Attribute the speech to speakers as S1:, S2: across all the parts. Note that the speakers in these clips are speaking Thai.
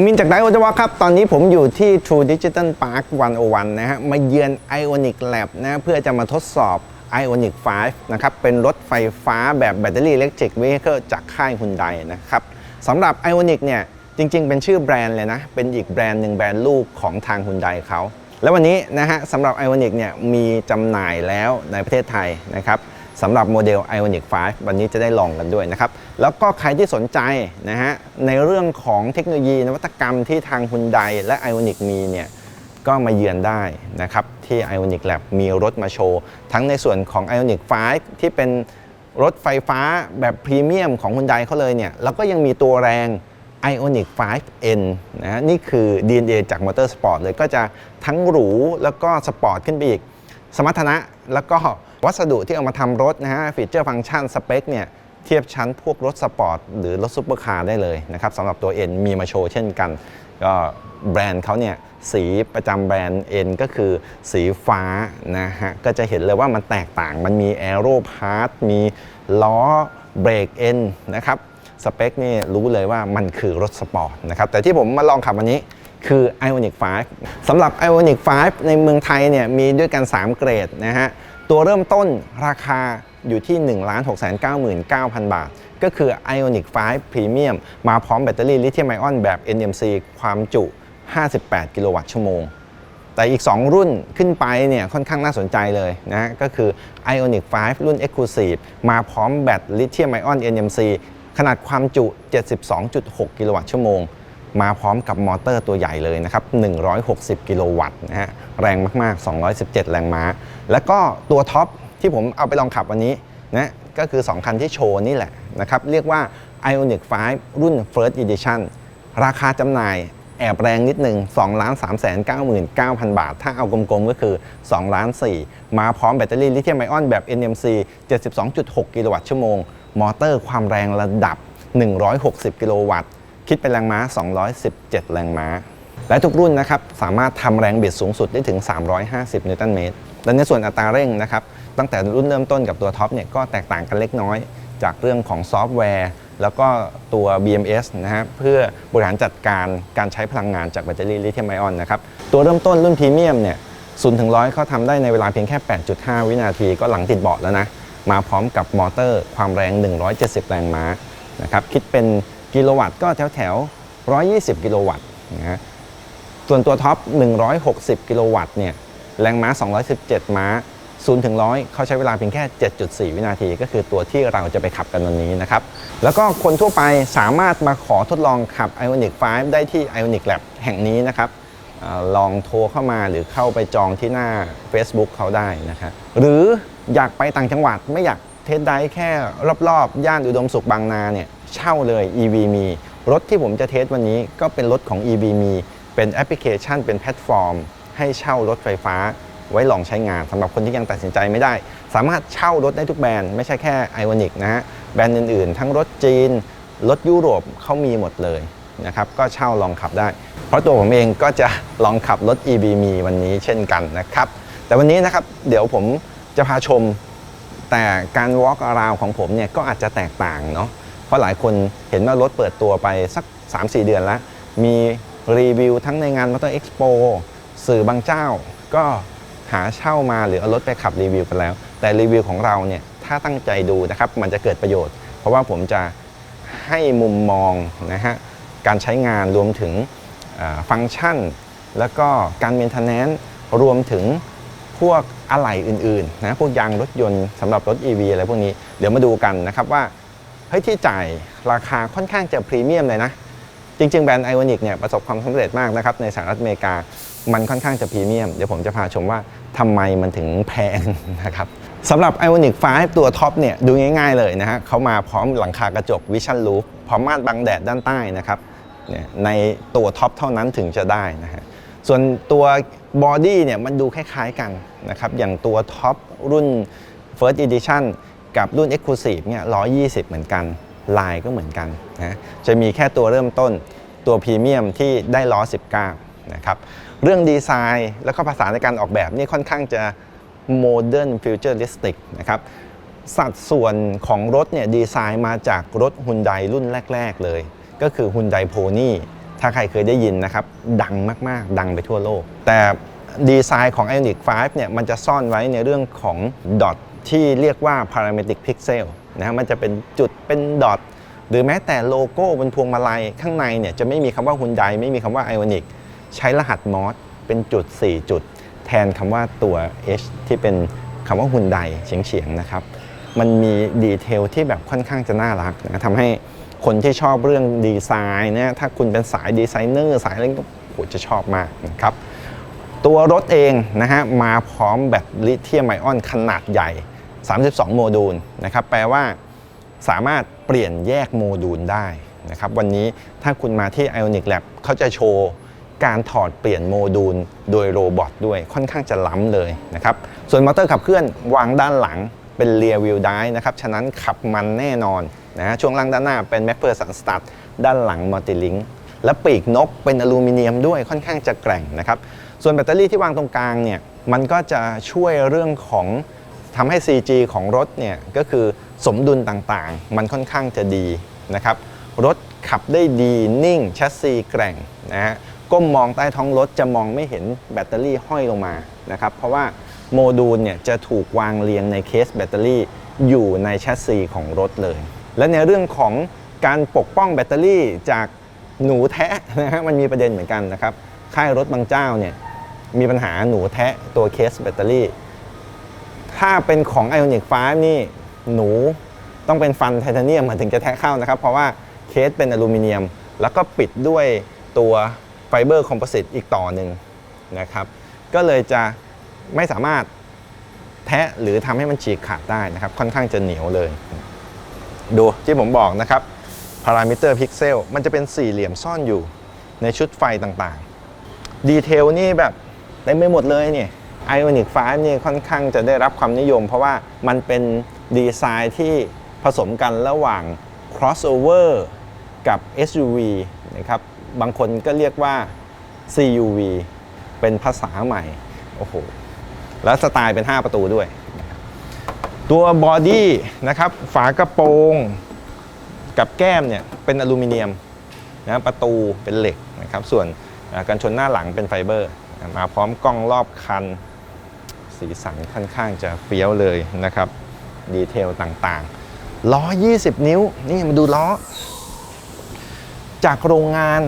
S1: ผมมินจากไดโอจวะครับ ตอนนี้ผมอยู่ที่ True Digital Park 101 นะฮะ มาเยือน Ionic Lab นะ เพื่อจะมาทดสอบ Ionic 5 นะครับ เป็นรถไฟฟ้าแบบแบตเตอรี่อิเล็กทริกวีเ c อร์จากค่ายฮุนไดนะครับสำหรับ Ionic เนี่ย จริง ๆ เป็นชื่อแบรนด์เลยนะ เป็นอีกแบรนด์หนึ่งแบรนด์ลูกของทางฮุนไดเขา แล้ววันนี้นะฮะสำหรับ Ionic เนี่ยมีจำหน่ายแล้วในประเทศไทยนะครับ สำหรับโมเดล Ionic 5 วันนี้จะได้ลองกันด้วยนะครับ แล้วก็ใครที่สนใจนะฮะในเรื่องของเทคโนโลยีนวัตกรรมที่ทางฮุนไดและ Ionic มีเนี่ยก็มาเยือนได้นะครับ ที่ Ionic Lab มีรถมาโชว์ ทั้งในส่วนของ Ionic 5 ที่เป็นรถไฟฟ้าแบบพรีเมียมของฮุนไดเขาเลยเนี่ยแล้วก็ยังมีตัวแรง Ionic 5N นะฮะนี่คือ DNA จากมอเตอร์สปอร์ตเลยก็จะทั้งหรูแล้วก็สปอร์ตขึ้นไปอีก สมรรถนะแล้วก็ วัสดุที่เอามาทำรถนะฮะฟีเจอร์ฟังก์ชันสเปคเนี่ยเทียบชั้นพวกรถสปอร์ตหรือรถซุปเปอร์คาร์ได้เลยนะครับสำหรับตัว N มีมาโชว์เช่นกัน ก็แบรนด์เขาเนี่ยสีประจำแบรนด์ N ก็คือสีฟ้านะฮะก็จะเห็นเลยว่ามันแตกต่างมันมีแอโรพาร์ทมีล้อเบรก N นะครับสเปคนี่รู้เลยว่ามันคือรถสปอร์ตนะครับแต่ที่ผมมาลองขับวันนี้คือ Ionic 5สำหรับ Ionic 5ในเมืองไทยเนี่ยมีด้วยกัน 3 เกรดนะฮะ ตัวเริ่มต้นราคาอยู่ที่ 1 6 9 9 0 0 0 บาท ก็คือ Ionic 5 Premium มาพร้อมแบตเตอรี่ลิเธียมไอออนแบบ NMC ความจุ 58 กิโลวัตต์ชั่วโมง แต่อีก 2 รุ่นขึ้นไปเนี่ยค่อนข้างน่าสนใจเลยนะก็คือ Ionic 5รุ่น Exclusive มาพร้อมแบตลิเธียมไอออน NMC ขนาดความจุ 72.6 กิโลวัตต์ชั่วโมง มาพร้อมกับมอเตอร์ตัวใหญ่เลยนะครับ 160 กิโลวัตต์นะฮะ แรงมาก ๆ 217 แรงม้า แล้วก็ตัวท็อปที่ผมเอาไปลองขับวันนี้นะก็คือ 2 คันที่โชว์นี่แหละนะครับ เรียกว่า Ionic 5 รุ่น First Edition ราคาจำหน่ายแอบแรงนิดหนึ่ง2ล้าน3 9 9 0 0 0 บาท ถ้าเอากลมๆ ก็คือ2ล้าน4มาพร้อมแบตเตอรี่ลิเธียมไอออนแบบ NMC 72.6 กิโลวัตต์ชั่วโมง มอเตอร์ความแรงระดับ 160 กิโลวัตต์ คิดเป็นแรงม้า 217 แรงม้า และทุกรุ่นนะครับสามารถทำแรงบิดสูงสุดได้ถึง 350 นิวตันเมตร และในส่วนอัตราเร่งนะครับตั้งแต่รุ่นเริ่มต้นกับตัวท็อปเนี่ยก็แตกต่างกันเล็กน้อย จากเรื่องของซอฟต์แวร์ แล้วก็ตัว BMS นะฮะเพื่อบริหารจัดการการใช้พลังงานจากแบตเตอรี่ลิเธียมไอออนนะครับตัวเริ่มต้นรุ่นพรีเมียมเนี่ยศูนย์ถึงร้อยเขาทำได้ในเวลาเพียงแค่ 8.5 วินาทีก็หลังติดเบาะแล้วนะ มาพร้อมกับมอเตอร์ความแรง 170 แรงม้านะครับ คิดเป็น กิโลวัตต์ก็แถวแถว120 กิโลวัตต์นะฮะส่วนตัวท็อป 160 กิโลวัตต์เนี่ยแรงม้า 217 ม้า 0 ถึง 100 เขาใช้เวลาเพียงแค่ 7.4 วินาที ก็คือตัวที่เราจะไปขับกันวันนี้นะครับ แล้วก็คนทั่วไปสามารถมาขอทดลองขับ Ionic 5 ได้ที่ Ionic Lab แห่งนี้นะครับลองโทรเข้ามาหรือเข้าไปจองที่หน้า Facebook เขาได้นะครับหรืออยากไปต่างจังหวัดไม่อยากเทสได้แค่รอบๆ ย่านอุดมสุขบางนาเนี่ย เช่าเลย EV มีรถที่ผมจะเทสวันนี้ก็เป็นรถของ EV มีเป็นแอปพลิเคชันเป็นแพลตฟอร์ม ให้เช่ารถไฟฟ้าไว้ลองใช้งานสำหรับคนที่ยังตัดสินใจไม่ได้ สามารถเช่ารถได้ทุกแบรนด์ไม่ใช่แค่ Ionic นะฮะแบรนด์อื่นๆ ทั้งรถจีน รถยุโรปเขามีหมดเลยนะครับก็เช่าลองขับได้ เพราะตัวผมเองก็จะลองขับรถ EV มีวันนี้เช่นกันนะครับ แต่วันนี้นะครับเดี๋ยวผมจะพาชมแต่การ walk around ของผมเนี่ยก็อาจจะแตกต่างเนาะ เพราะหลายคนเห็นว่ารถเปิดตัวไปสัก 3-4 เดือนแล้ว มีรีวิวทั้งในงาน Motor Expo สื่อบางเจ้าก็หาเช่ามาหรือเอารถไปขับรีวิวกันแล้ว แต่รีวิวของเราเนี่ยถ้าตั้งใจดูนะครับมันจะเกิดประโยชน์ เพราะว่าผมจะให้มุมมองนะฮะการใช้งานรวมถึงฟังก์ชัน แล้วก็การเมนเทนแนนซ์รวมถึงพวกอะไหล่อื่นๆนะพวกยางรถยนต์สำหรับรถ EV อะไรพวกนี้ เดี๋ยวมาดูกันนะครับว่า เฮ้ยที่จ่ายราคาค่อนข้างจะพรีเมียมเลยนะ จริง ๆ แบรนด์ Ionic เนี่ยประสบความสำเร็จมากนะครับในสหรัฐอเมริกามันค่อนข้างจะพรีเมียม เดี๋ยวผมจะพาชมว่าทำไมมันถึงแพงนะครับสำหรับ Ionic 5ตัวท็อปเนี่ยดูง่าย ๆ เลยนะฮะเขามาพร้อมหลังคากระจก Vision Roof พร้อมม่านบังแดดด้านใต้นะครับเนี่ยในตัวท็อปเท่านั้นถึงจะได้นะฮะส่วนตัวบอดี้เนี่ยมันดูคล้ายๆกันนะครับอย่างตัวท็อปรุ่น First Edition กับรุ่น Exclusive เนี่ย120 เหมือนกัน ลายก็เหมือนกันนะจะมีแค่ตัวเริ่มต้นตัวพรีเมียมที่ได้ล้อ 19 นะครับ เรื่องดีไซน์แล้วก็ภาษาในการออกแบบนี่ค่อนข้างจะโมเดิร์นฟิวเจอริสติกนะครับสัดส่วนของรถเนี่ยดีไซน์มาจากรถฮุนไดรุ่นแรก ๆ เลย ก็คือฮุนไดโพนี่ถ้าใครเคยได้ยินนะครับ ดังมากๆ ดังไปทั่วโลก แต่ดีไซน์ของ Ionic 5เนี่ยมันจะซ่อนไว้ในเรื่องของดอ ที่เรียกว่า parametric pixel นะมันจะเป็นจุดเป็นดอทหรือแม้แต่โลโก้บนพวงมาลัยข้างในเนี่ยจะไม่มีคำว่า Hyundai ไม่มีคำว่า Ionic ใช้รหัสมอสเป็นจุด 4 จุด แทนคำว่าตัว H ที่เป็นคำว่า Hyundai เฉียงๆนะครับ มันมีดีเทลที่แบบค่อนข้างจะน่ารักนะทำให้คนที่ชอบเรื่องดีไซน์นี่ยถ้าคุณเป็นสายดีไซเนอร์สายอะไรก็โหจะชอบมากนะครับ ตัวรถเองนะฮะมาพร้อมแบตลิเธียมไอออนขนาดใหญ่ 32 โมดูลนะครับแปลว่าสามารถเปลี่ยนแยกโมดูลได้นะครับวันนี้ถ้าคุณมาที่ Ionic Lab เขาจะโชว์การถอดเปลี่ยนโมดูลโดยโรบอทด้วยค่อนข้างจะล้ำเลยนะครับส่วนมอเตอร์ขับเคลื่อนวางด้านหลังเป็น Rear Wheel Drive นะครับฉะนั้นขับมันแน่นอนนะช่วงล่างด้านหน้าเป็น m a c p h e r s o n Stud ด้านหลัง Multilink และปีกนกเป็นอลูมิเนียมด้วยค่อนข้างจะแกร่งนะครับส่วนแบตเตอรี่ที่วางตรงกลางเนี่ยมันก็จะช่วยเรื่องของ ทำให้ CG ของรถเนี่ยก็คือสมดุลต่างๆ มันค่อนข้างจะดีนะครับ รถขับได้ดีนิ่งแชสซีแกร่งนะฮะก้มมองใต้ท้องรถจะมองไม่เห็นแบตเตอรี่ห้อยลงมานะครับ เพราะว่าโมดูลเนี่ยจะถูกวางเรียงในเคสแบตเตอรี่อยู่ในแชสซีของรถเลย และในเรื่องของการปกป้องแบตเตอรี่จากหนูแทะนะฮะมันมีประเด็นเหมือนกันนะครับ ค่ายรถบางเจ้าเนี่ยมีปัญหาหนูแทะตัวเคสแบตเตอรี่ ถ้าเป็นของ Ionic 5 นี่หนูต้องเป็นฟันไทเทเนียมถึงจะแทะเข้านะครับ เพราะว่าเคสเป็นอลูมิเนียม แล้วก็ปิดด้วยตัวไฟเบอร์คอมโพสิตอีกต่อหนึ่งนะครับ ก็เลยจะไม่สามารถแทะหรือทำให้มันฉีกขาดได้นะครับ ค่อนข้างจะเหนียวเลย ดูที่ผมบอกนะครับพารามิเตอร์พิกเซลมันจะเป็นสี่เหลี่ยมซ่อนอยู่ในชุดไฟต่างๆ ดีเทลนี่แบบเต็มไปหมดเลยเนี่ย Ionic 5นี่ค่อนข้างจะได้รับความนิยม เพราะว่ามันเป็นดีไซน์ที่ผสมกันระหว่าง crossover กับ SUV นะครับบางคนก็เรียกว่า CUV เป็นภาษาใหม่ โอ้โห แล้วสไตล์เป็น 5 ประตูด้วย ตัวบอดี้นะครับฝากระโปรงกับแก้มเนี่ยเป็นอลูมิเนียมนะประตูเป็นเหล็กนะครับส่วนอ่ากันชนหน้าหลังเป็นไฟเบอร์ มาพร้อมกล้องรอบคัน สีสันค่อนข้างจะเฟี้ยวเลยนะครับ ดีเทลต่างๆ ล้อ 20 นิ้ว นี่มาดูล้อ จากโรงงาน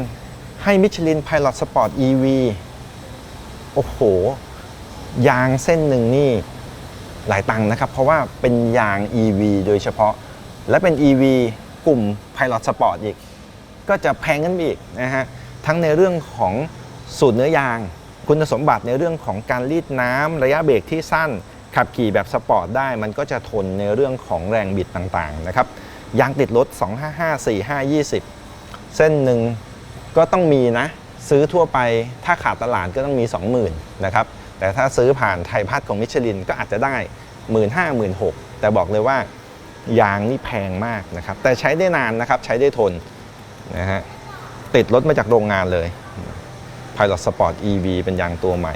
S1: ให้มิชลิน Pilot Sport EV โอ้โห ยางเส้นหนึ่งนี่หลายตังค์นะครับ เพราะว่าเป็นยาง EV โดยเฉพาะ และเป็น EV กลุ่ม Pilot Sport อีก ก็จะแพงขึ้นอีกนะฮะ ทั้งในเรื่องของสูตรเนื้อยาง คุณสมบัติในเรื่องของการรีดน้ำระยะเบรกที่สั้น ขับขี่แบบสปอร์ตได้ มันก็จะทนในเรื่องของแรงบิดต่างๆนะครับยางติดรถ 255 45 20 เส้นหนึ่งก็ต้องมีนะ ซื้อทั่วไปถ้าขาดตลาดก็ต้องมี 20,000นะครับแต่ถ้าซื้อผ่านไทยพัฒน์ของมิชลินก็อาจจะได้ 1 5 0 0 0 1 6 0แต่บอกเลยว่ายางนี่แพงมากนะครับแต่ใช้ได้นานนะครับใช้ได้ทนนะฮะติดรถมาจากโรงงานเลย Pilot Sport EV เป็นยางตัวใหม่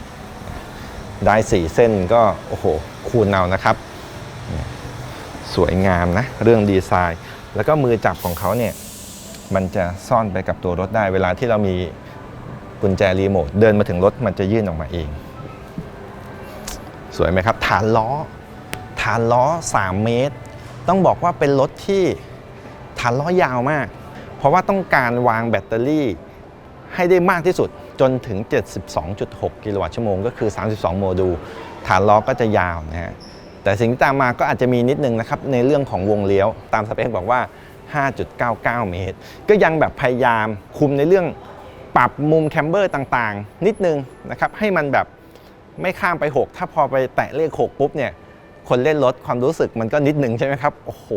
S1: ได้สี่เส้นก็ โอ้โห คูณเอานะครับ สวยงามนะ เรื่องดีไซน์ แล้วก็มือจับของเขาเนี่ย มันจะซ่อนไปกับตัวรถได้ เวลาที่เรามีกุญแจรีโมท เดินมาถึงรถมันจะยื่นออกมาเอง สวยไหมครับ ฐานล้อ ฐานล้อ 3 เมตร ต้องบอกว่าเป็นรถที่ฐานล้อยาวมาก เพราะว่าต้องการวางแบตเตอรี่ให้ได้มากที่สุด จนถึง 72.6 กิโลวัตต์ชั่วโมง ก็คือ 32 โมดูลฐานล้อก็จะยาวนะฮะแต่สิ่งที่ตามมาก็อาจจะมีนิดนึงนะครับ ในเรื่องของวงเลี้ยว ตามสเปคบอกว่า 5.99 เมตร ก็ยังแบบพยายามคุมในเรื่องปรับมุมแคมเบอร์ต่างๆ นิดนึงนะครับ ให้มันแบบไม่ข้ามไป 6 ถ้าพอไปแตะเลข 6 ปุ๊บเนี่ย คนเล่นรถความรู้สึกมันก็นิดนึงใช่ไหมครับ โอ้โห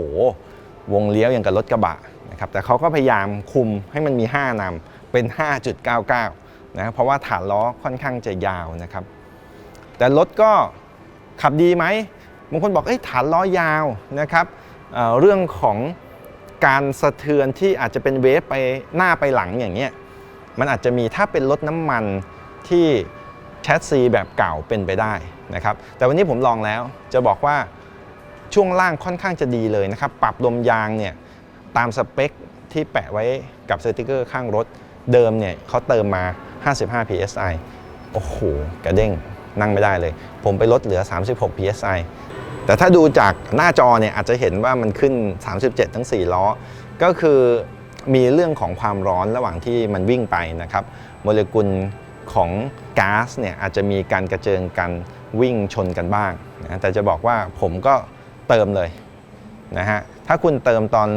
S1: วงเลี้ยวอย่างกับรถกระบะนะครับแต่เขาก็พยายามคุมให้มันมี 5นำเป็น 5.99 นะเพราะว่าฐานล้อค่อนข้างจะยาวนะครับ แต่รถก็ขับดีไหมบางคนบอกเอ้ยฐานล้อยาวนะครับเเรื่องของการสะเทือนที่อาจจะเป็นเวฟไปหน้าไปหลังอย่างเงี้ยมันอาจจะมีถ้าเป็นรถน้ำมันที่แชสซีแบบเก่าเป็นไปได้นะครับ แต่วันนี้ผมลองแล้วจะบอกว่าช่วงล่างค่อนข้างจะดีเลยนะครับ ปรับลมยางเนี่ยตามสเปคที่แปะไว้กับสติกเกอร์ข้างรถเดิมเนี่ยเขาเติมมา 55 psi โอ้โห กระเด้งนั่งไม่ได้เลย ผมไปลดเหลือ 36 psi แต่ถ้าดูจากหน้าจอเนี่ยอาจจะเห็นว่ามันขึ้น 37 ทั้ง 4 ล้อ ก็คือมีเรื่องของความร้อนระหว่างที่มันวิ่งไปนะครับ โมเลกุลของก๊าซเนี่ยอาจจะมีการกระเจิงกันวิ่งชนกันบ้างนะแต่จะบอกว่าผมก็เติมเลยนะฮะถ้าคุณเติมตอน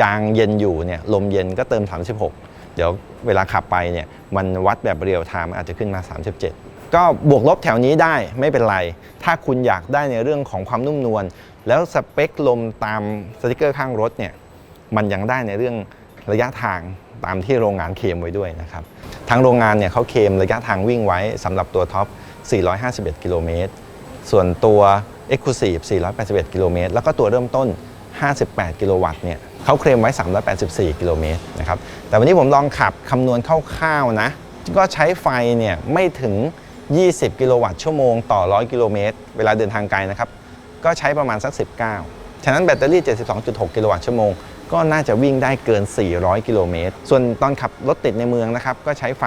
S1: ยางเย็นอยู่เนี่ยลมเย็นก็เติม 36 เดี๋ยวเวลาขับไปเนี่ยมันวัดแบบเรียลไทม์อาจจะขึ้นมา 37 ก็บวกลบแถวนี้ได้ไม่เป็นไร ถ้าคุณอยากได้ในเรื่องของความนุ่มนวลแล้วสเปคลมตามสติกเกอร์ข้างรถเนี่ยมันยังได้ในเรื่องระยะทางตามที่โรงงานเคมไว้ด้วยนะครับทางโรงงานเนี่ยเขาเคมระยะทางวิ่งไว้สำหรับตัวท็อป 451 กิโลเมตร ส่วนตัว Exclusive 481 กิโลเมตร แล้วก็ตัวเริ่มต้น 58 กิโลวัตต์เนี่ย เขาเคลมไว้ 384 กิโลเมตรนะครับแต่วันนี้ผมลองขับคำนวณคร่าวๆนะ ก็ใช้ไฟเนี่ยไม่ถึง 20 กิโลวัตต์ชั่วโมงต่อ 100 กิโลเมตร เวลาเดินทางไกลนะครับ ก็ใช้ประมาณสัก 19 ฉะนั้นแบตเตอรี่ 72.6 กิโลวัตต์ชั่วโมง ก็น่าจะวิ่งได้เกิน 400 กิโลเมตร ส่วนตอนขับรถติดในเมืองนะครับ ก็ใช้ไฟ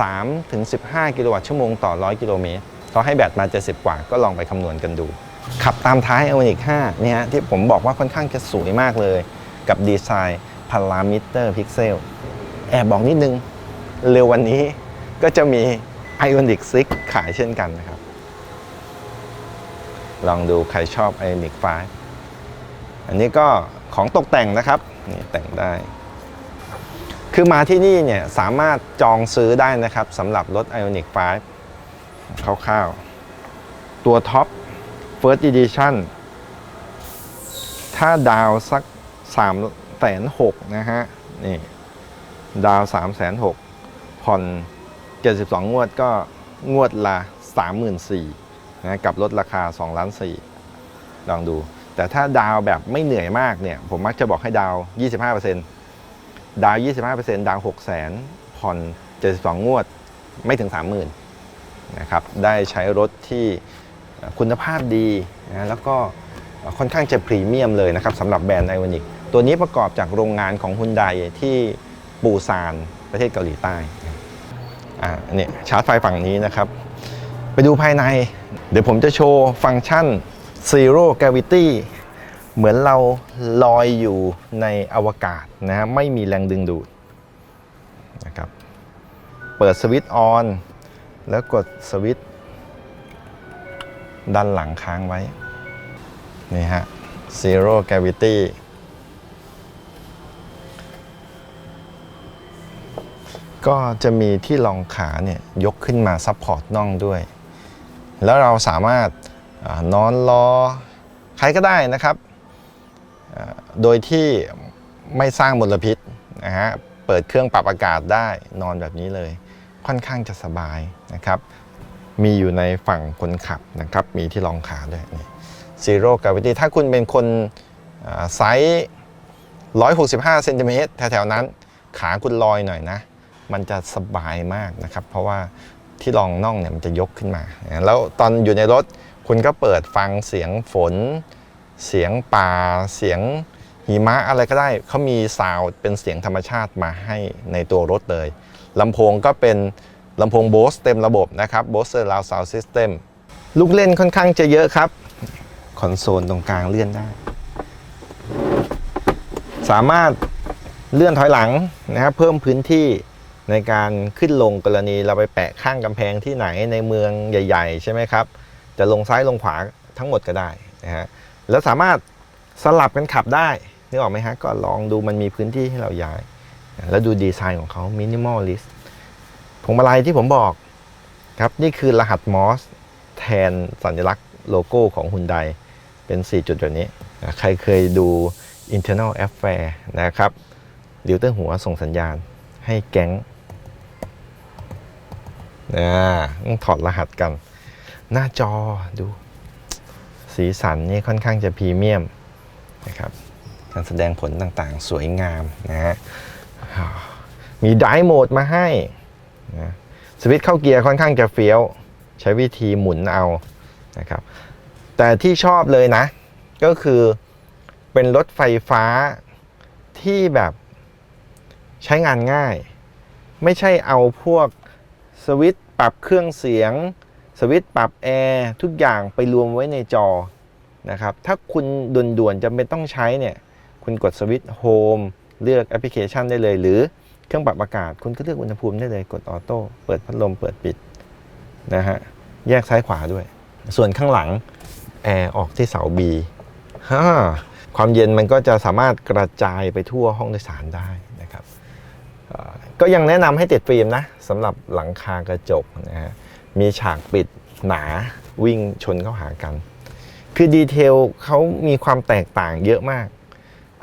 S1: 13-15 กิโลวัตต์ชั่วโมงต่อ 100 กิโลเมตรเขาให้แบตมา 70 กว่า ก็ลองไปคำนวณกันดู ขับตามท้าย i o n i q 5เนี่ยที่ผมบอกว่าค่อนข้างจะสวยมากเลย กับดีไซน์พารามิเตอร์พิกเซลแอบบอกนิดนึง เร็ววันนี้ก็จะมี Ioniq 6 ขายเช่นกันนะครับ ลองดูใครชอบ Ioniq 5 อันนี้ก็ของตกแต่งนะครับนี่แต่งได้ คือมาที่นี่เนี่ยสามารถจองซื้อได้นะครับสำหรับรถ Ioniq 5 คร่าวๆ ตัวท็อป First Edition ถ้าดาวสัก3แสนหกนะฮะ นี่ ดาว3แสนหกผ่อน 72 งวดก็งวดละ 34,000นะกับลดราคา2ล้าน4ลองดู แต่ถ้าดาวแบบไม่เหนื่อยมากเนี่ย ผมมักจะบอกให้ดาว 25%ดาว 25%ดาว 6 0 0 0 0 0ผ่อน 72 งวด ไม่ถึง 30,000 นะครับ ได้ใช้รถที่ คุณภาพดีนะแล้วก็ค่อนข้างจะพรีเมียมเลยนะครับสำหรับแบรนด์ไอวอนิกตัวนี้ประกอบจากโรงงานของฮุนไดที่ปูซานประเทศเกาหลีใต้อ่านี่ชาร์จไฟฝั่งนี้นะครับ ไปดูภายใน เดี๋ยวผมจะโชว์ฟังก์ชัน Zero Gravity เหมือนเราลอยอยู่ในอวกาศนะฮะไม่มีแรงดึงดูดนะครับเปิดสวิตช์ออนแล้วกดสวิตช์ ดันหลังค้างไว้ นี่ฮะ Zero Gravity ก็จะมีที่รองขาเนี่ยยกขึ้นมาซัพพอร์ตน่องด้วย แล้วเราสามารถอนอนรอใครก็ได้นะครับ โดยที่ไม่สร้างมลพิษนะฮะ เปิดเครื่องปรับอากาศได้นอนแบบนี้เลย ค่อนข้างจะสบายนะครับ มีอยู่ในฝั่งคนขับนะครับ มีที่รองขาด้วยนี่ Zero Gravity ถ้าคุณเป็นคนอ่าไซส์165เซนติเมตรแถวๆนั้น ขาคุณลอยหน่อยนะ มันจะสบายมากนะครับ เพราะว่าที่รองน่องเนี่ยมันจะยกขึ้นมา แล้วตอนอยู่ในรถคุณก็เปิดฟังเสียงฝน เสียงป่า เสียงหิมะอะไรก็ได้ เขามีซาวด์เป็นเสียงธรรมชาติมาให้ในตัวรถเลยลำโพงก็เป็น ลำโพง Bose เต็มระบบนะครับ Bose Surround Sound System ลูกเล่นค่อนข้างจะเยอะครับ คอนโซลตรงกลางเลื่อนได้ สามารถเลื่อนถอยหลังนะครับเพิ่มพื้นที่ในการขึ้นลงกรณีเราไปแปะข้างกำแพงที่ไหนในเมืองใหญ่ ๆ ใช่ไหมครับ จะลงซ้ายลงขวาทั้งหมดก็ได้นะฮะแล้วสามารถสลับกันขับได้นึกออกไหมฮะก็ลองดูมันมีพื้นที่ให้เราย้าย แล้วดูดีไซน์ของเขามินิมอลลิส พวงมาลัยที่ผมบอกครับนี่คือรหัสมอสแทนสัญลักษณ์โลโก้ของ Hyundai เป็น 4 จุดแบบนี้ ใครเคยดู internal affair นะครับดิวเตอร์หัวส่งสัญญาณให้แก๊งนะต้องถอดรหัสกัน หน้าจอดู สีสันนี่ค่อนข้างจะพรีเมียมนะครับการแสดงผลต่างๆ สวยงามนะฮะมีไดโหมดมาให้ นะสวิตช์เข้าเกียร์ค่อนข้างจะเฟี้ยว ใช้วิธีหมุนเอานะครับ แต่ที่ชอบเลยนะ ก็คือเป็นรถไฟฟ้าที่แบบใช้งานง่าย ไม่ใช่เอาพวกสวิตช์ปรับเครื่องเสียง สวิตช์ปรับแอร์ทุกอย่างไปรวมไว้ในจอนะครับ ถ้าคุณด่วนๆจำเป็นต้องใช้เนี่ย คุณกดสวิตช์โฮมเลือกแอปพลิเคชันได้เลยหรือ เครื่องปรับอากาศคุณก็เลือกอุณหภูมิได้เลยกดออโต้เปิดพัดลมเปิดปิดนะฮะแยกซ้ายขวาด้วย ส่วนข้างหลังแอร์ออกที่เสา B ฮ่าความเย็นมันก็จะสามารถกระจายไปทั่วห้องโดยสารได้นะครับก็ยังแนะนำให้ติดฟิล์มนะสำหรับหลังคากระจกนะฮะมีฉากปิดหนาวิ่งชนเข้าหากัน คือดีเทลเขามีความแตกต่างเยอะมาก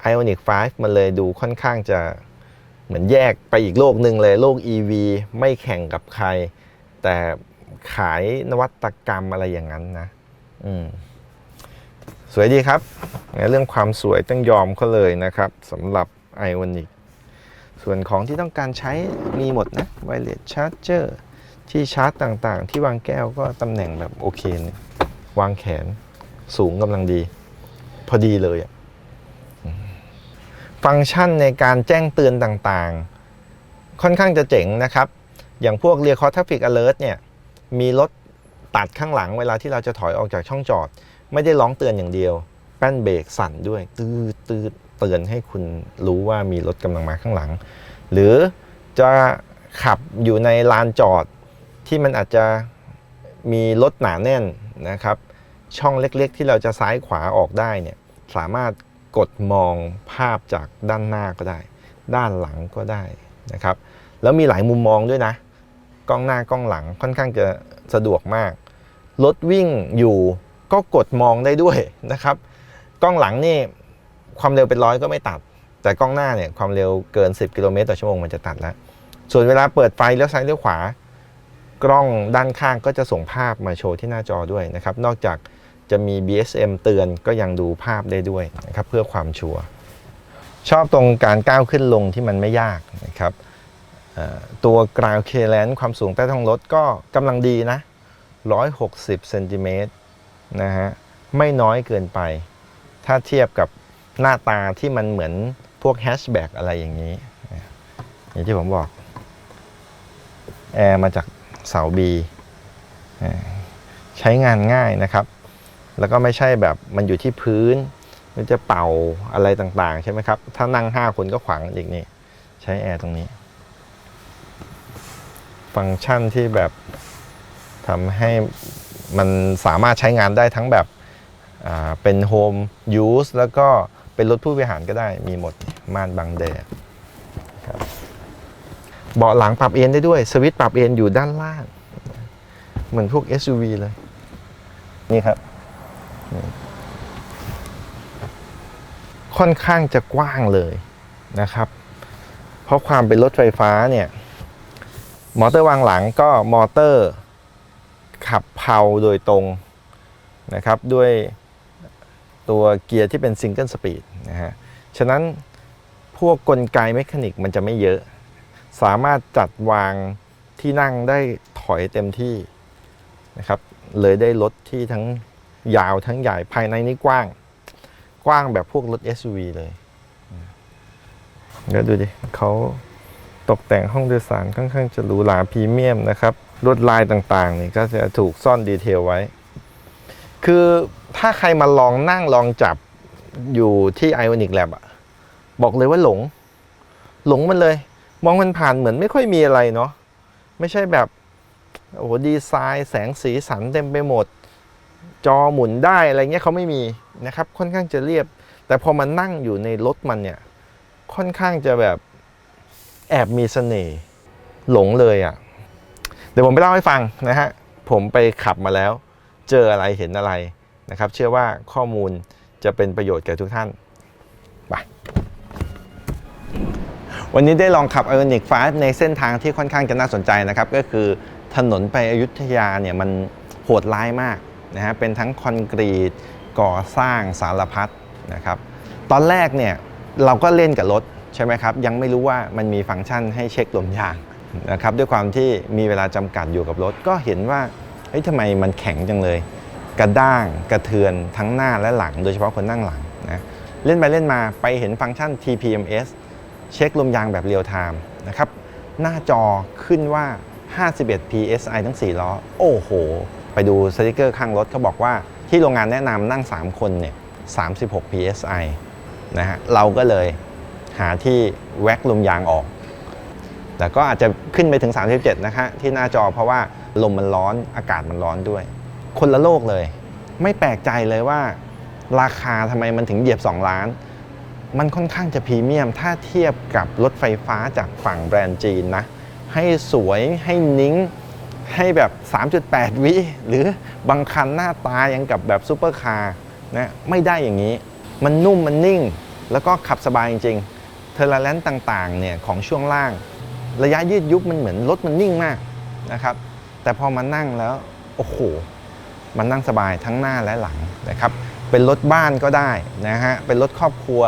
S1: Ionic 5 มันเลยดูค่อนข้างจะ เหมือนแยกไปอีกโลกหนึ่งเลยโลก EV ไม่แข่งกับใคร แต่ขายนวัตกรรมอะไรอย่างนั้นนะอืมสวยดีครับในเรื่องความสวยต้องยอมเขาเลยนะครับสำหรับ Ionic ส่วนของที่ต้องการใช้มีหมดนะ Wireless Charger ที่ชาร์จต่างๆ ที่วางแก้วก็ตำแหน่งแบบโอเคนี่ยวางแขนสูงกำลังดี พอดีเลยอะ ฟังก์ชันในการแจ้งเตือนต่างๆ ค่อนข้างจะเจ๋งนะครับ อย่างพวก Rear Car Traffic Alert เนี่ย มีรถตัดข้างหลังเวลาที่เราจะถอยออกจากช่องจอด ไม่ได้ร้องเตือนอย่างเดียว แป้นเบรกสั่นด้วย ตืดตืดเตือนให้คุณรู้ว่ามีรถกำลังมาข้างหลัง หรือจะขับอยู่ในลานจอดที่มันอาจจะมีรถหนาแน่นนะครับ ช่องเล็กๆ ที่เราจะซ้ายขวาออกได้เนี่ยสามารถ กดมองภาพจากด้านหน้าก็ได้ ด้านหลังก็ได้นะครับ แล้วมีหลายมุมมองด้วยนะ กล้องหน้ากล้องหลังค่อนข้างจะสะดวกมาก รถวิ่งอยู่ก็กดมองได้ด้วยนะครับ กล้องหลังนี่ความเร็วเป็นร้อยก็ไม่ตัด แต่กล้องหน้าเนี่ยความเร็วเกิน 10 กิโลเมตรต่อชั่วโมงมันจะตัดแล้ว ส่วนเวลาเปิดไฟเลี้ยวซ้ายเลี้ยวขวา กล้องด้านข้างก็จะส่งภาพมาโชว์ที่หน้าจอด้วยนะครับ นอกจาก จะมี BSM เตือนก็ยังดูภาพได้ด้วยนะครับเพื่อความชัวร์ชอบตรงการก้าวขึ้นลงที่มันไม่ยากนะครับตัวกราวเคแลนความสูงใต้ท้องรถก็กำลังดีนะ 160เซนติเมตรนะฮะไม่น้อยเกินไป ถ้าเทียบกับหน้าตาที่มันเหมือนพวกแฮชแบ็กอะไรอย่างนี้ อย่างที่ผมบอก แอร์มาจากเสาบีใช้งานง่ายนะครับ แล้วก็ไม่ใช่แบบมันอยู่ที่พื้น มันจะเป่าอะไรต่างๆ ใช่ไหมครับ ถ้านั่ง 5 คนก็ขวางอีกนี่ ใช้แอร์ตรงนี้ ฟังก์ชันที่แบบทำให้มันสามารถใช้งานได้ทั้งแบบเป็นโฮมยูสแล้วก็เป็นรถผู้บริหารก็ได้มีหมดม่านบังแดดครับเบาะหลังปรับเอนได้ด้วย สวิตช์ปรับเอนอยู่ด้านล่าง เหมือนพวก SUV เลย นี่ครับ ค่อนข้างจะกว้างเลยนะครับ เพราะความเป็นรถไฟฟ้าเนี่ย มอเตอร์วางหลังก็มอเตอร์ขับเพาโดยตรงนะครับด้วยตัวเกียร์ที่เป็นซิงเกิลสปีดนะฮะ ฉะนั้นพวกกลไกเมคานิกมันจะไม่เยอะ สามารถจัดวางที่นั่งได้ถอยเต็มที่นะครับ เลยได้รถที่ทั้ง ยาวทั้งใหญ่ภายในนี่กว้าง กว้างแบบพวกรถ SUV เลยเดี๋ยวดูดิเขาตกแต่งห้องโดยสารค่อนข้างจะหรูหราพรีเมียมนะครับลวดลายต่างๆนี่ก็จะถูกซ่อนดีเทลไว้ คือถ้าใครมาลองนั่งลองจับอยู่ที่ Ionic Lab อะบอกเลยว่าหลง หลงมันเลย มองมันผ่านเหมือนไม่ค่อยมีอะไรเนาะไม่ใช่แบบ โอ้โหดีไซน์แสงสีสันเต็มไปหมด จอหมุนได้อะไรเงี้ยเขาไม่มีนะครับ ค่อนข้างจะเรียบ แต่พอมานั่งอยู่ในรถมันเนี่ย ค่อนข้างจะแบบแอบมีเสน่ห์หลงเลยอะ่ะ เดี๋ยวผมไปเล่าให้ฟังนะฮะ ผมไปขับมาแล้ว เจออะไรเห็นอะไรนะครับ เชื่อว่าข้อมูลจะเป็นประโยชน์แก่ทุกท่านไปวันนี้ได้ลองขับ Ioniq 5ในเส้นทางที่ค่อนข้างจะน่าสนใจนะครับ ก็คือถนนไปอยุธยาเนี่ยมันโหดร้ายมาก นะฮะเป็นทั้งคอนกรีตก่อสร้างสารพัดนะครับตอนแรกเนี่ยเราก็เล่นกับรถใช่ไหมครับยังไม่รู้ว่ามันมีฟังก์ชันให้เช็คลมยางนะครับด้วยความที่มีเวลาจำกัดอยู่กับรถ ก็เห็นว่าเฮ้ยทำไมมันแข็งจังเลย กระด้างกระเทือนทั้งหน้าและหลัง โดยเฉพาะคนนั่งหลังนะเล่นไปเล่นมาไปเห็นฟังก์ชัน TPMS เช็คลมยางแบบเรียลไทม์นะครับหน้าจอขึ้นว่า 51 psi ทั้ง 4 ล้อ โอ้โห ไปดูสติกเกอร์ข้างรถเขาบอกว่าที่โรงงานแนะนำนั่ง 3 คนเนี่ย36 psi นะฮะเราก็เลยหาที่แว็กลมยางออก แต่ก็อาจจะขึ้นไปถึง 37 นะคะที่หน้าจอเพราะว่าลมมันร้อนอากาศมันร้อนด้วย คนละโลกเลย ไม่แปลกใจเลยว่า ราคาทำไมมันถึงเหยียบ 2 ล้าน มันค่อนข้างจะพรีเมียม ถ้าเทียบกับรถไฟฟ้าจากฝั่งแบรนด์จีนนะ ให้สวยให้นิ้ง ให้แบบ 3.8 วิหรือบางคันหน้าตายังกับแบบซูเปอร์คาร์นะไม่ได้อย่างนี้ มันนุ่มมันนิ่ง แล้วก็ขับสบายจริงๆเทอร์ราแลนต์ต่างๆเนี่ยของช่วงล่าง ระยะยืดยุบมันเหมือนรถมันนิ่งมากนะครับ แต่พอมานั่งแล้ว โอ้โห มันนั่งสบายทั้งหน้าและหลังนะครับ เป็นรถบ้านก็ได้นะฮะ เป็นรถครอบครัว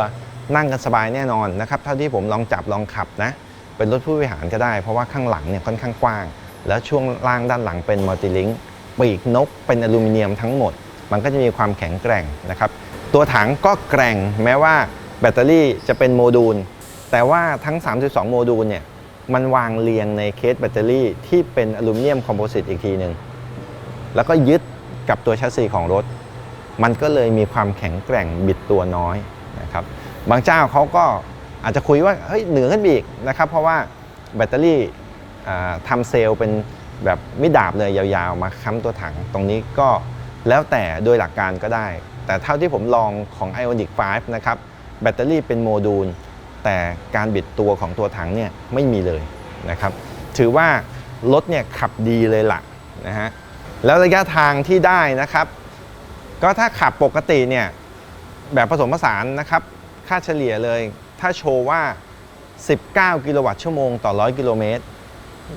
S1: นั่งกันสบายแน่นอนนะครับ เท่าที่ผมลองจับลองขับนะ เป็นรถผู้บริหารก็ได้ เพราะว่าข้างหลังเนี่ยค่อนข้างกว้าง แล้วช่วงล่างด้านหลังเป็นมัลติลิงค์ปีกนกเป็นอลูมิเนียมทั้งหมด มันก็จะมีความแข็งแกร่งนะครับ ตัวถังก็แกร่งแม้ว่าแบตเตอรี่จะเป็นโมดูล แต่ว่าทั้ง 32 โมดูลเนี่ยมันวางเรียงในเคสแบตเตอรี่ที่เป็นอลูมิเนียมคอมโพสิตอีกทีหนึ่งแล้วก็ยึดกับตัวแชสซีของรถ มันก็เลยมีความแข็งแกร่งบิดตัวน้อยนะครับบางเจ้าเขาก็อาจจะคุยว่าเฮ้ยเหนือขึ้นอีกนะครับ เพราะว่าแบตเตอรี่ ทำเซลล์เป็นแบบมิดดาบเลยยาวๆ มาค้ำตัวถัง ตรงนี้ก็แล้วแต่โดยหลักการก็ได้ แต่เท่าที่ผมลองของ Ioniq 5นะครับ แบตเตอรี่เป็นโมดูล แต่การบิดตัวของตัวถังเนี่ยไม่มีเลยนะครับ ถือว่ารถเนี่ยขับดีเลยล่ะนะฮะ แล้วระยะทางที่ได้นะครับ ก็ถ้าขับปกติเนี่ยแบบผสมผสานนะครับ ค่าเฉลี่ยเลย ถ้าโชว์ว่า 19 กิโลวัตต์ชั่วโมงต่อ 100 กิโลเมตร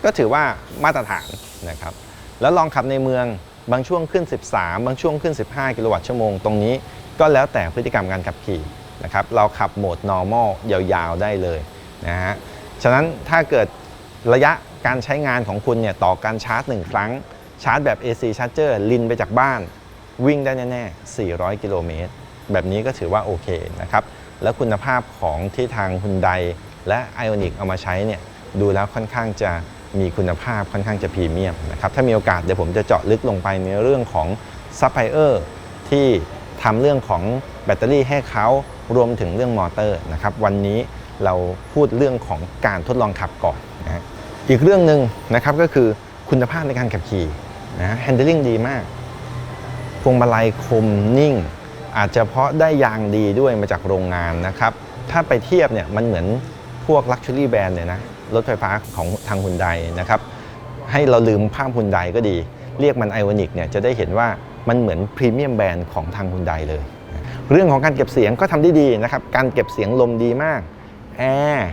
S1: ก็ถือว่ามาตรฐานนะครับ แล้วลองขับในเมืองบางช่วงขึ้น 13 บางช่วงขึ้น 15 กิโลวัตต์ชั่วโมงตรงนี้ก็แล้วแต่พฤติกรรมการขับขี่นะครับเราขับโหมด normal ยาวๆได้เลยนะฮะฉะนั้นถ้าเกิดระยะการใช้งานของคุณเนี่ยต่อการชาร์จ 1 ครั้ง ชาร์จแบบ AC Charger ลินไปจากบ้าน วิ่งได้แน่ๆ 400 กิโลเมตร แบบนี้ก็ถือว่าโอเคนะครับ แล้วคุณภาพของที่ทางฮุนไดและ Ioniq เอามาใช้เนี่ยดูแล้วค่อนข้างจะ มีคุณภาพค่อนข้างจะพรีเมียมนะครับถ้ามีโอกาสเดี๋ยวผมจะเจาะลึกลงไปในเรื่องของซัพพลายเออร์ที่ทำเรื่องของแบตเตอรี่ให้เขารวมถึงเรื่องมอเตอร์นะครับวันนี้เราพูดเรื่องของการทดลองขับก่อนนะอีกเรื่องหนึ่งนะครับก็คือคุณภาพในการขับขี่นะ handling ดีมาก พวงมาลัยคมนิ่ง อาจจะเพราะได้ยางดีด้วยมาจากโรงงานนะครับ ถ้าไปเทียบเนี่ยมันเหมือนพวก Luxury Brand เนี่ยนะ รถไฟฟ้าของทางฮุนไดนะครับให้เราลืมภาพฮุนไดก็ดี เรียกมันไอวอนิกเนี่ยจะได้เห็นว่ามันเหมือนพรีเมียมแบรนด์ของทางฮุนไดเลย เรื่องของการเก็บเสียงก็ทำได้ดีนะครับ การเก็บเสียงลมดีมากแอร์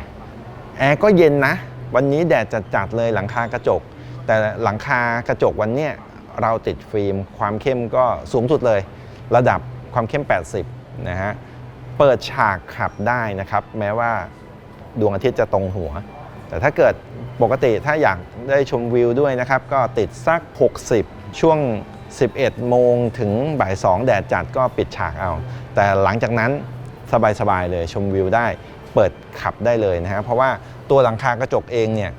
S1: แอร์ก็เย็นนะ วันนี้แดดจัดๆเลยหลังคากระจก แต่หลังคากระจกวันเนี้ยเราติดฟิล์ม ความเข้มก็สูงสุดเลย ระดับความเข้ม 80 นะฮะ เปิดฉากขับได้นะครับ แม้ว่าดวงอาทิตย์จะตรงหัว แต่ถ้าเกิดปกติถ้าอยากได้ชมวิวด้วยนะครับ ก็ติดสัก 60 ช่วง 11 โมงถึงบ่าย 2 แดดจัดก็ปิดฉากเอา แต่หลังจากนั้นสบาย ๆ เลยชมวิวได้ เปิดขับได้เลยนะฮะเพราะว่าตัวหลังคากระจกเองเนี่ย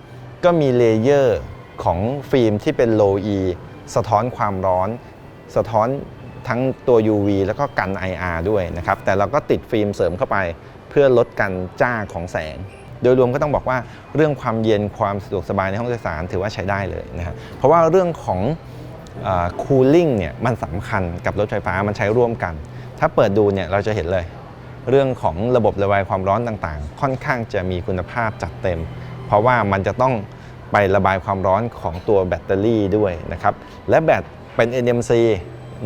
S1: ก็มีเลเยอร์ของฟิล์มที่เป็น low E สะท้อนความร้อน สะท้อนทั้งตัว UV แล้วก็กัน IR ด้วยนะครับ แต่เราก็ติดฟิล์มเสริมเข้าไปเพื่อลดการจ้าของแสง โดยรวมก็ต้องบอกว่าเรื่องความเย็นความสะดวกสบายในห้องโดยสารถือว่าใช้ได้เลยนะฮะเพราะว่าเรื่องของคูลิ่งเนี่ยมันสำคัญกับรถไฟฟ้ามันใช้ร่วมกัน ถ้าเปิดดูเนี่ยเราจะเห็นเลย เรื่องของระบบระบายความร้อนต่างๆ ค่อนข้างจะมีคุณภาพจัดเต็ม เพราะว่ามันจะต้องไประบายความร้อนของตัวแบตเตอรี่ด้วยนะครับ และแบตเป็น NMC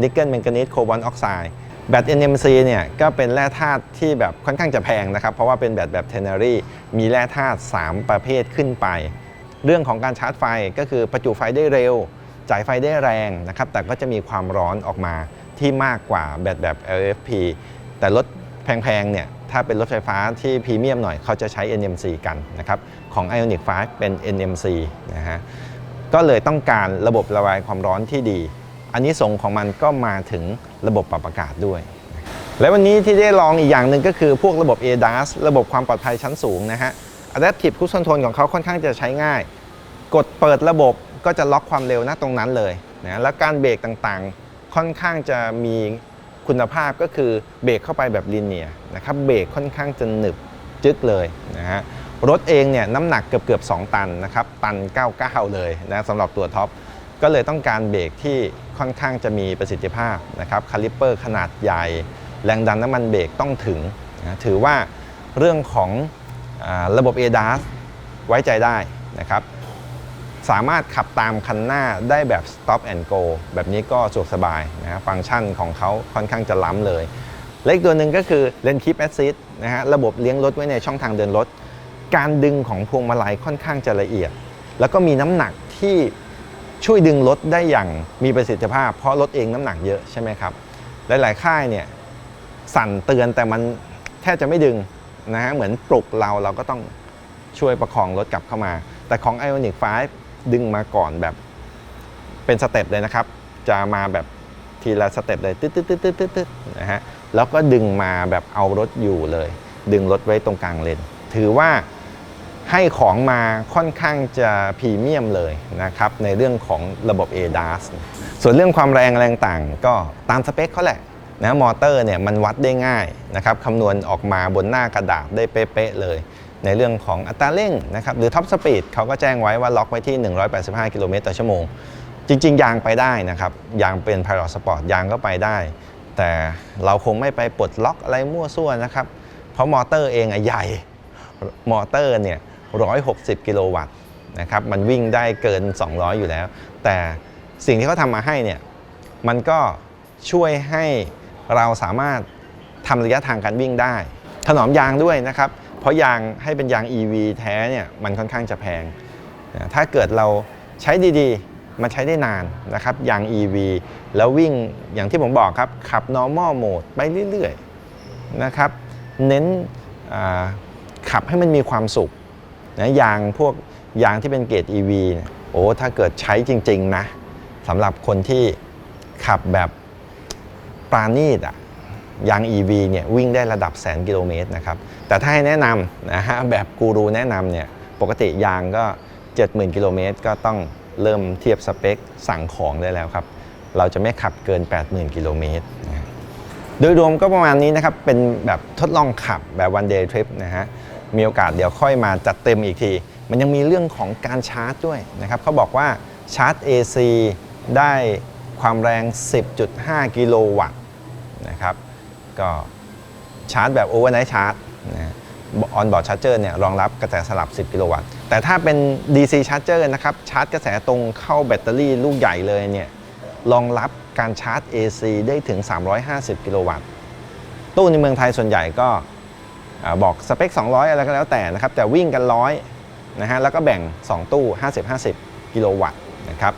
S1: นิกเกิลแมงกานีสโคบอลออกไซด์ แบต NMC เนี่ยก็เป็นแร่ธาตุที่แบบค่อนข้างจะแพงนะครับ เพราะว่าเป็นแบตแบบเทนเนอรี่มีแร่ธาตุ3 ประเภทขึ้นไป เรื่องของการชาร์จไฟก็คือประจุไฟได้เร็ว จ่ายไฟได้แรงนะครับแต่ก็จะมีความร้อนออกมาที่มากกว่าแบตแบบ LFP แต่รถแพงๆเนี่ยถ้าเป็นรถไฟฟ้าที่พรีเมียมหน่อยเขาจะใช้ NMC กันนะครับของ Ioniq 5เป็น NMC นะฮะก็เลยต้องการระบบระบายความร้อนที่ดี อันนี้ส่งของมันก็มาถึงระบบปรับอากาศด้วย และวันนี้ที่ได้ลองอีกอย่างหนึ่งก็คือพวกระบบ ADAS ระบบความปลอดภัยชั้นสูงนะฮะ Adaptive Cruise Control ของเขาค่อนข้างจะใช้ง่าย กดเปิดระบบก็จะล็อกความเร็วณตรงนั้นเลยนะแล้วการเบรกต่างๆ ค่อนข้างจะมีคุณภาพก็คือเบรกเข้าไปแบบลีเนียนะครับเบรกค่อนข้างจะหนึบจึ๊กเลยนะฮะรถเองเนี่ยน้ำหนักเกือบเกือบ2ตันนะครับตัน 99 เลยนะสำหรับตัวท็อป ก็เลยต้องการเบรกที่ค่อนข้างจะมีประสิทธิภาพนะครับคาลิปเปอร์ขนาดใหญ่ แรงดันน้ำมันเบรกต้องถึงนะถือว่าเรื่องของอระบบ ADAS ไว้ใจได้นะครับสามารถขับตามคันหน้าได้แบบ stop and go แบบนี้ก็สะดวกสบายนะฮะฟังก์ชันของเขาค่อนข้างจะล้ำเลย และอีกตัวหนึ่งก็คือ Lane Keep Assist นะฮะระบบเลี้ยงรถไว้ในช่องทางเดินรถ การดึงของพวงมาลัยค่อนข้างจะละเอียด แล้วก็มีน้ำหนักที่ ช่วยดึงรถได้อย่างมีประสิทธิภาพ เพราะรถเองน้ำหนักเยอะใช่ไหมครับ หลาย ๆ ค่ายเนี่ยสั่นเตือนแต่มันแทบจะไม่ดึงนะฮะเหมือนปลุกเราเราก็ต้องช่วยประคองรถกลับเข้ามา แต่ของ Ioniq 5 ดึงมาก่อนแบบเป็นสเต็ปเลยนะครับ จะมาแบบทีละสเต็ปเลยตึ๊ดตึ๊ดตึ๊ดตึ๊ดตึ๊ดตึ๊ดนะฮะแล้วก็ดึงมาแบบเอารถอยู่เลย ดึงรถไว้ตรงกลางเลนถือว่า ให้ของมาค่อนข้างจะพรีเมียมเลยนะครับในเรื่องของระบบ ADAS ส่วนเรื่องความแรงแรงต่างก็ตามสเปคเขาแหละนะมอเตอร์เนี่ยมันวัดได้ง่ายนะครับคำนวณออกมาบนหน้ากระดาษได้เป๊ะๆเลย ในเรื่องของอัตราเร่งนะครับหรือท็อปสปีดเขาก็แจ้งไว้ว่าล็อกไว้ที่ 185 กิโลเมตรต่อชั่วโมง จริง ๆ ยางไปได้นะครับ ยางเป็น Pilot Sport ยางก็ไปได้ แต่เราคงไม่ไปปลดล็อกอะไรมั่วซั่วนะครับ เพราะมอเตอร์เองอะใหญ่มอเตอร์เนี่ย 160 กิโลวัตต์นะครับมันวิ่งได้เกิน 200 อยู่แล้ว แต่สิ่งที่เขาทำมาให้เนี่ยมันก็ช่วยให้เราสามารถทำระยะทางการวิ่งได้ ถนอมยางด้วยนะครับ เพราะยางให้เป็นยาง EV แท้เนี่ยมันค่อนข้างจะแพง ถ้าเกิดเราใช้ดีๆ มันใช้ได้นานนะครับยาง EV แล้ววิ่งอย่างที่ผมบอกครับ ขับ normal mode ไปเรื่อยๆนะครับ เน้นขับให้มันมีความสุข นะยางพวกยางที่เป็นเกรด EV เนี่ยโอ้ถ้าเกิดใช้จริง ๆ นะสำหรับคนที่ขับแบบปราณีตอะยาง EV เนี่ยวิ่งได้ระดับแสนกิโลเมตรนะครับ แต่ถ้าให้แนะนำนะฮะแบบกูรูแนะนำเนี่ยปกติยางก็ 70,000 กิโลเมตรก็ต้องเริ่มเทียบสเปคสั่งของได้แล้วครับ เราจะไม่ขับเกิน 80,000 กิโลเมตรโดยรวมก็ประมาณนี้นะครับ เป็นแบบทดลองขับแบบ one day trip นะฮะ มีโอกาสเดี๋ยวค่อยมาจัดเต็มอีกที มันยังมีเรื่องของการชาร์จด้วยนะครับเขาบอกว่าชาร์จ AC ได้ความแรง 10.5 กิโลวัตต์นะครับก็ชาร์จแบบ overnight charge นะออนบอร์ดชาร์จเจอร์เนี่ยรองรับกระแสสลับ 10 กิโลวัตต์ แต่ถ้าเป็น DC charger นะครับชาร์จกระแสตรงเข้าแบตเตอรี่ลูกใหญ่เลยเนี่ยรองรับการชาร์จ AC ได้ถึง 350 กิโลวัตต์ ตู้ในเมืองไทยส่วนใหญ่ก็ บอกสเปค 200 อะไรก็แล้วแต่นะครับแต่วิ่งกันร้อยนะฮะแล้วก็แบ่ง 2 ตู้ 50-50 กิโลวัตต์นะครับ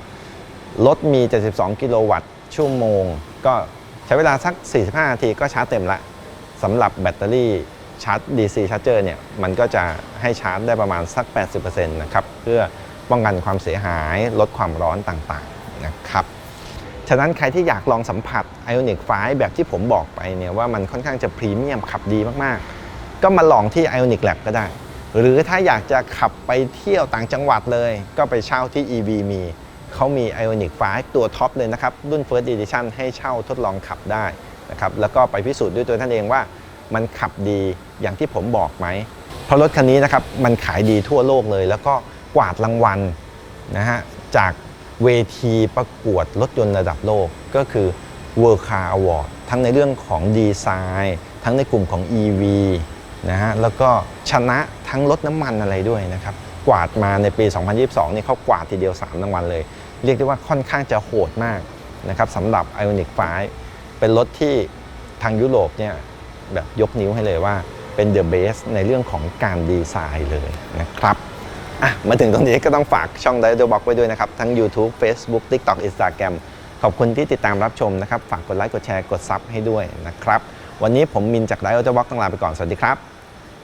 S1: รถมี 72 กิโลวัตต์ชั่วโมง ก็ใช้เวลาสัก 45 นาทีก็ชาร์จเต็มละสำหรับแบตเตอรี่ชาร์จ DC ชาร์จเจอร์เนี่ยมันก็จะให้ชาร์จได้ประมาณสัก 80%นะครับเพื่อป้องกันความเสียหายลดความร้อนต่างๆนะครับฉะนั้นใครที่อยากลองสัมผัส Ioniq 5แบบที่ผมบอกไปเนี่ยว่ามันค่อนข้างจะพรีเมียมขับดีมากๆ ก็มาลองที่ Ioniq Lab ก็ได้ หรือถ้าอยากจะขับไปเที่ยวต่างจังหวัดเลย ก็ไปเช่าที่ EV มีเขามี Ioniq 5ตัวท็อปเลยนะครับ รุ่น First Edition ให้เช่าทดลองขับได้นะครับแล้วก็ไปพิสูจน์ด้วยตัวท่านเองว่า มันขับดีอย่างที่ผมบอกไหม เพราะรถคันนี้นะครับมันขายดีทั่วโลกเลย แล้วก็กวาดรางวัลนะฮะจากเวทีประกวดรถยนต์ระดับโลกก็คือ World Car Award ทั้งในเรื่องของดีไซน์ ทั้งในกลุ่มของ EV นะฮะแล้วก็ชนะทั้งรถน้ำมันอะไรด้วยนะครับกวาดมาในปี 2022 นี่เขากวาดทีเดียว3รางวัลเลย เรียกได้ว่าค่อนข้างจะโหดมากนะครับสำหรับ Ioniq 5เป็นรถที่ทางยุโรปเนี่ยแบบยกนิ้วให้เลยว่าเป็น The Best ในเรื่องของการดีไซน์เลยนะครับอะมาถึงตรงนี้ก็ต้องฝากช่อง d i d o Box ไว้ด้วยนะครับ ทั้ง YouTube Facebook TikTok Instagram ขอบคุณที่ติดตามรับชมนะครับ ฝากกดไลค์กดแชร์กดซับให้ด้วยนะครับ วันนี้ผมมินจาก d i d o Box ต้องลาไปก่อน สวัสดีครับ